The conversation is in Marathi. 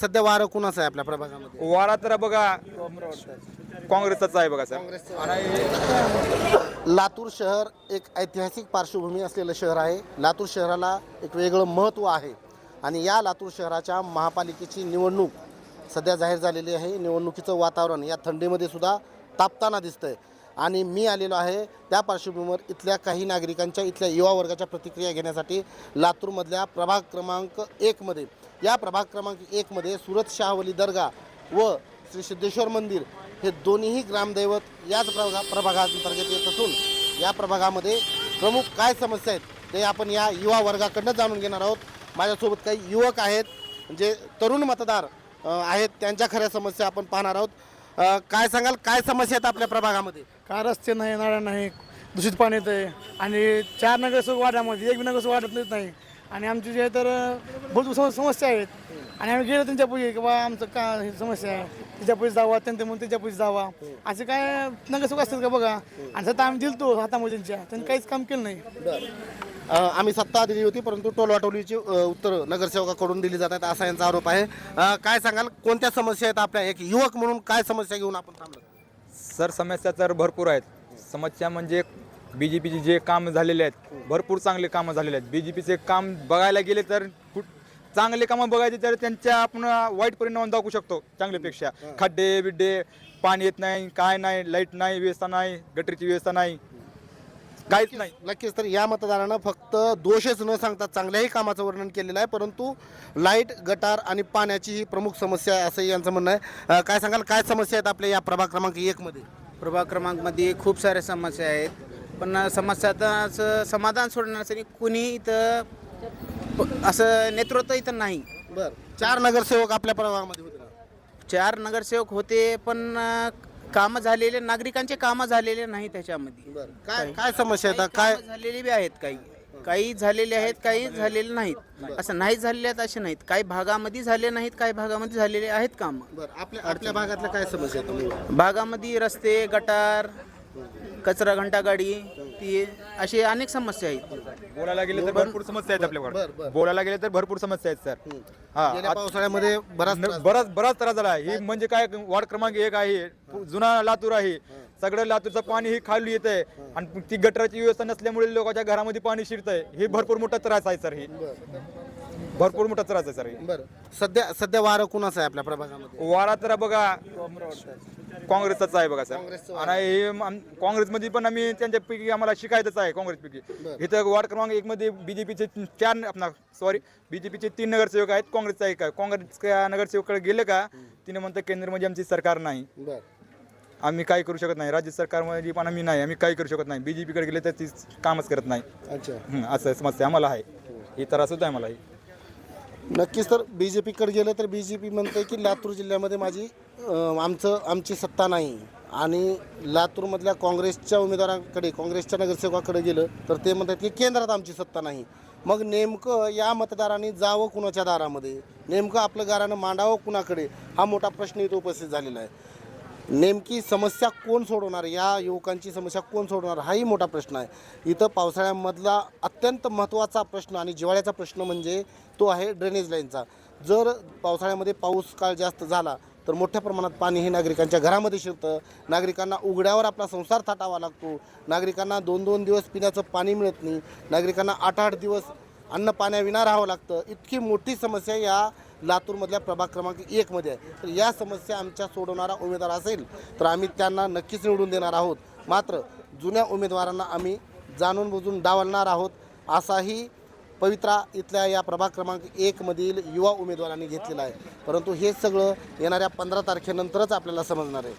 सध्या वारं कुणाचं आहे आपल्या प्रभागामध्ये? वारा तर बघा काँग्रेसचाच आहे बघा सर लातूर शहर एक ऐतिहासिक पार्श्वभूमी असलेलं शहर आहे. लातूर शहराला एक वेगळं महत्त्व आहे. आणि या लातूर शहराच्या महापालिकेची निवडणूक सध्या जाहीर झालेली आहे. निवडणुकीचं वातावरण या थंडीमध्ये सुद्धा तापताना दिसतंय. आणि मी आलेलो आहे त्या पार्श्वभूमीवर इथल्या काही नागरिकांच्या इथल्या युवा वर्गाच्या प्रतिक्रिया घेण्यासाठी लातूरमधल्या प्रभाग क्रमांक एकमध्ये या प्रभाग क्रमांक एकमध्ये सुरत शाहवली दर्गा व श्री सिद्धेश्वर मंदिर हे दोन्हीही ग्रामदैवत याच प्रभा प्रभागांतर्गत येत असून या प्रभागामध्ये प्रमुख काय समस्या आहेत ते आपण या युवा वर्गाकडनं जाणून घेणार आहोत. माझ्यासोबत काही युवक आहेत जे तरुण मतदार आहेत त्यांच्या खऱ्या समस्या आपण पाहणार आहोत. अ, काय सांगाल? काय समस्या आहेत आपल्या प्रभागामध्ये? काय रस्ते नाही नाळ्या नाही दूषित पाणी येतं आहे आणि चार नगरसेवक वाड्यामध्ये एक बी नगरसेवक वाढत येत नाही. आणि आमची जे तर भरपूर सम समस्या आहेत. आणि आम्ही गेलो त्यांच्या पुढे की बा आमचं का ही समस्या आहे? त्याच्या पुढे जावा त्यांच्या म्हणून त्याच्या पुढे जावा. असे काय नगरसेवक असतात का बघा? आणि सध्या आम्ही दिलतो हातामध्ये त्यांच्या. त्यांनी काहीच काम केलं नाही. आम्ही सत्ता दिली होती परंतु टोलवाटोलीची उत्तर नगरसेवकाकडून दिली जात आहेत असा यांचा आरोप आहे. काय सांगाल? कोणत्या समस्या आहेत आपल्या? एक युवक म्हणून काय समस्या घेऊन आपण थांबलो? सर समस्या तर भरपूर आहेत. समस्या म्हणजे बी जे पीचे जे काम झालेले आहेत भरपूर चांगले कामं झालेले आहेत. बी जे पीचे काम बघायला गेले तर कुठ चांगले कामं बघायचे तर त्यांच्या आपण वाईट परिणाम दाखवू शकतो चांगल्यापेक्षा. खड्डे बिड्डे पाणी येत नाही काय नाही लाइट नाही व्यवस्था नाही गटरीची व्यवस्था नाही. काहीच नाही. नक्कीच. तर या मतदारानं फक्त दोषच न सांगता चांगल्याही कामाचं वर्णन केलेलं आहे परंतु लाइट गटार आणि पाण्याची ही प्रमुख समस्या आहे असंही यांचं म्हणणं आहे. अ, काय सांगाल? काय समस्या आहेत आपल्या या प्रभाग क्रमांक एकमध्ये प्रभाग क्रमांकमध्ये खूप साऱ्या समस्या आहेत. पण समस्याचं समाधान सोडण्यासाठी कुणी इथं प- असं नेतृत्व इथं नाही. बरं. चार नगरसेवक आपल्या प्रभागामध्ये होते? चार नगरसेवक होते पण अं, कामं झालेले नागरिकांचे कामं झालेले नाही त्याच्यामध्ये. बरं काय काय समस्या आहेत? काय कामं झालेली बी आहेत काही. काही झालेले आहेत काही झालेले नाहीत. असं नाही झालेले आहेत असे नाहीत. काही भागामध्ये झाले नाहीत काही भागामध्ये झालेले आहेत कामं. बरं आपल्या आपल्या भागातल्या काय समस्या आहेत? भागामध्ये रस्ते गटार कचरा घंटागाडी ती अशी अनेक समस्या आहेत. बोलायला गेले तर भरपूर समस्या आहेत बरं, आपल्याकडे. बरं. बोलायला गेले तर भरपूर समस्या आहेत सर. हा गेल्या पावसाळ्यामध्ये बराच न- त्रास- बराच बराच त्रास झाला. ही म्हणजे काय वार्ड क्रमांक एक आहे जुना लातूर आहे. सगळं लातूरचं पाणी हे खाली येत आहे आणि ती गटराची व्यवस्था नसल्यामुळे लोकांच्या घरामध्ये पाणी शिरत आहे हे भरपूर मोठा त्रास आहे सर हे. भरपूर मोठा त्रास आहे सर हे. बरं. सध्या सध्या वारं कुणाचं आहे आपल्या प्रभागामध्ये? वारा तर बघा काँग्रेसचाच आहे बघा सर. आणि हे आम- काँग्रेसमध्ये पण आम्ही त्यांच्यापैकी आम्हाला शिकायचंच आहे काँग्रेसपैकी. इथं वार्ड क्रमांक एक मध्ये बीजेपीचे चार आपला सॉरी बीजेपीचे तीन नगरसेवक आहेत काँग्रेसचा एक आहे. काँग्रेस नगरसेवकडे गेले का तिने म्हणतं केंद्रमध्ये आमची सरकार नाही. बरं. आम्ही काही करू शकत नाही. राज्य सरकारमध्ये पण आम्ही नाही आम्ही काही करू शकत नाही. बीजेपीकडे गेले तर ती कामच करत नाही. अच्छा. हं, असं समस्या आम्हाला आहे. ही त्रास होत आहे ही नक्कीच तर बी जे पीकडे गेलं तर बी जे पी म्हणते की लातूर जिल्ह्यामध्ये माझी अं, आमचं आमची सत्ता नाही. आणि लातूरमधल्या काँग्रेसच्या उमेदवाराकडे काँग्रेसच्या नगरसेवकाकडे गेलं तर ते म्हणतात की केंद्रात आमची सत्ता नाही. मग नेमकं या मतदारांनी जावं कुणाच्या दारामध्ये? नेमकं आपलं गारानं मांडावं कुणाकडे? हा मोठा प्रश्न इथं उपस्थित झालेला आहे. नेमकी समस्या कोण सोडवणार? या युवकांची समस्या कोण सोडवणार? हाही मोठा प्रश्न आहे. इथं पावसाळ्यामधला अत्यंत महत्त्वाचा प्रश्न आणि जिवाळ्याचा प्रश्न म्हणजे तो आहे ड्रेनेज लाईनचा जर पावसाळ्यामध्ये पाऊस काळ जास्त झाला तर मोठ्या प्रमाणात पाणी हे नागरिकांच्या घरामध्ये शिरतं. नागरिकांना उघड्यावर आपला संसार थाटावा लागतो. नागरिकांना दोन दोन दिवस पिण्याचं पाणी मिळत नाही. नागरिकांना आठ आठ दिवस अन्न पाण्याविना राहावं लागतं. इतकी मोठी समस्या या लातूरमधल्या प्रभाग क्रमांक एकमध्ये आहे. तर या समस्या आमच्या सोडवणारा उमेदवार असेल तर आम्ही त्यांना नक्कीच निवडून देणार आहोत. मात्र जुन्या उमेदवारांना आम्ही जाणून बुजून डावलणार आहोत असाही पवित्रा इथल्या या प्रभाग क्रमांक एकमधील युवा उमेदवारांनी घेतलेला आहे. परंतु हे सगळं येणाऱ्या पंधरा तारखेनंतरच आपल्याला समजणार आहे.